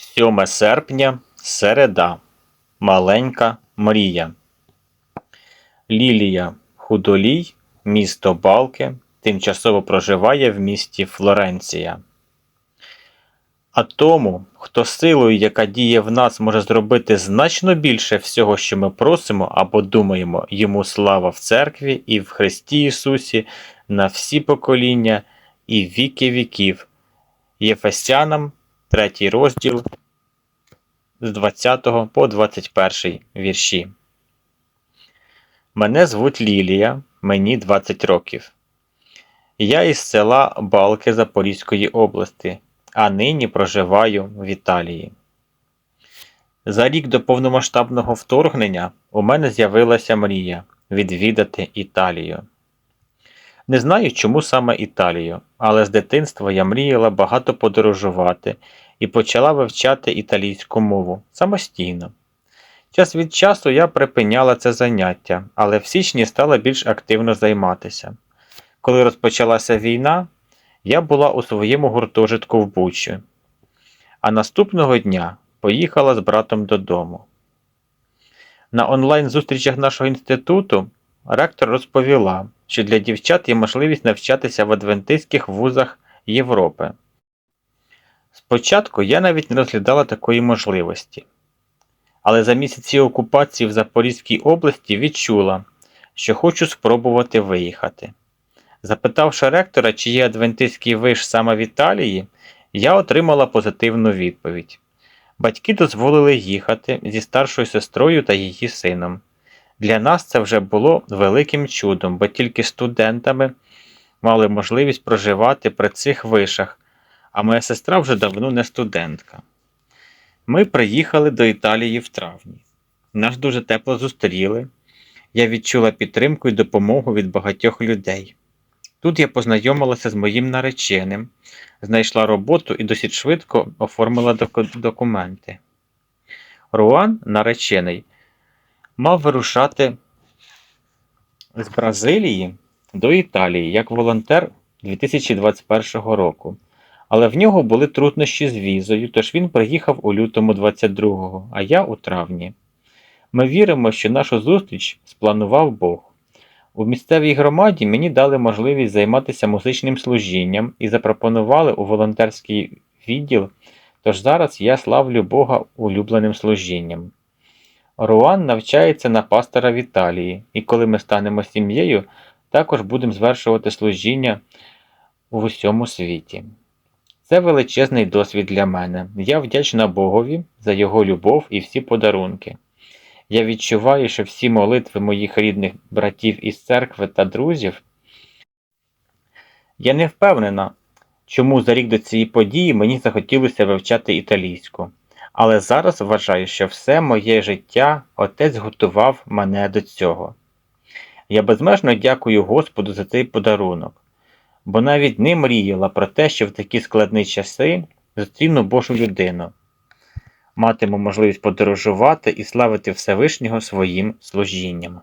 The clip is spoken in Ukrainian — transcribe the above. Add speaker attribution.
Speaker 1: 7 серпня, середа. Маленька мрія. Лілія Худолій, місто Балки, тимчасово проживає в місті Флоренція. А тому, хто силою, яка діє в нас, може зробити значно більше всього, що ми просимо або думаємо, йому слава в церкві і в Христі Ісусі на всі покоління і віки віків. Єфесянам, 3 розділ з 20 по 21 вірші. Мене звуть Лілія, мені 20 років. Я із села Балки Запорізької області, а нині проживаю в Італії. За рік до повномасштабного вторгнення у мене з'явилася мрія відвідати Італію. Не знаю, чому саме Італію, але з дитинства я мріяла багато подорожувати і почала вивчати італійську мову самостійно. Час від часу я припиняла це заняття, але в січні стала більш активно займатися. Коли розпочалася війна, я була у своєму гуртожитку в Бучі, а наступного дня поїхала з братом додому. На онлайн-зустрічах нашого інституту ректор розповіла, що для дівчат є можливість навчатися в адвентистських вузах Європи. Спочатку я навіть не розглядала такої можливості. Але за місяці окупації в Запорізькій області відчула, що хочу спробувати виїхати. Запитавши ректора, чи є адвентистський виш саме в Італії, я отримала позитивну відповідь. Батьки дозволили їхати зі старшою сестрою та її сином. Для нас це вже було великим чудом, бо тільки студентами мали можливість проживати при цих вишах, а моя сестра вже давно не студентка. Ми приїхали до Італії в травні. Нас дуже тепло зустріли. Я відчула підтримку і допомогу від багатьох людей. Тут я познайомилася з моїм нареченим, знайшла роботу і досить швидко оформила доку- документи. Руан, наречений, мав вирушати з Бразилії до Італії як волонтер 2021 року. Але в нього були труднощі з візою, тож він приїхав у лютому 22-го, а я у травні. Ми віримо, що нашу зустріч спланував Бог. У місцевій громаді мені дали можливість займатися музичним служінням і запропонували у волонтерський відділ, тож зараз я славлю Бога улюбленим служінням. Руан навчається на пастора в Італії, і коли ми станемо сім'єю, також будемо звершувати служіння в усьому світі. Це величезний досвід для мене. Я вдячна Богові за його любов і всі подарунки. Я відчуваю, що всі молитви моїх рідних братів із церкви та друзів. Я не впевнена, чому за рік до цієї події мені захотілося вивчати італійську. Але зараз вважаю, що все моє життя Отець готував мене до цього. Я безмежно дякую Господу за цей подарунок, бо навіть не мріяла про те, що в такі складні часи зустріну Божу людину, матиму можливість подорожувати і славити Всевишнього своїм служінням.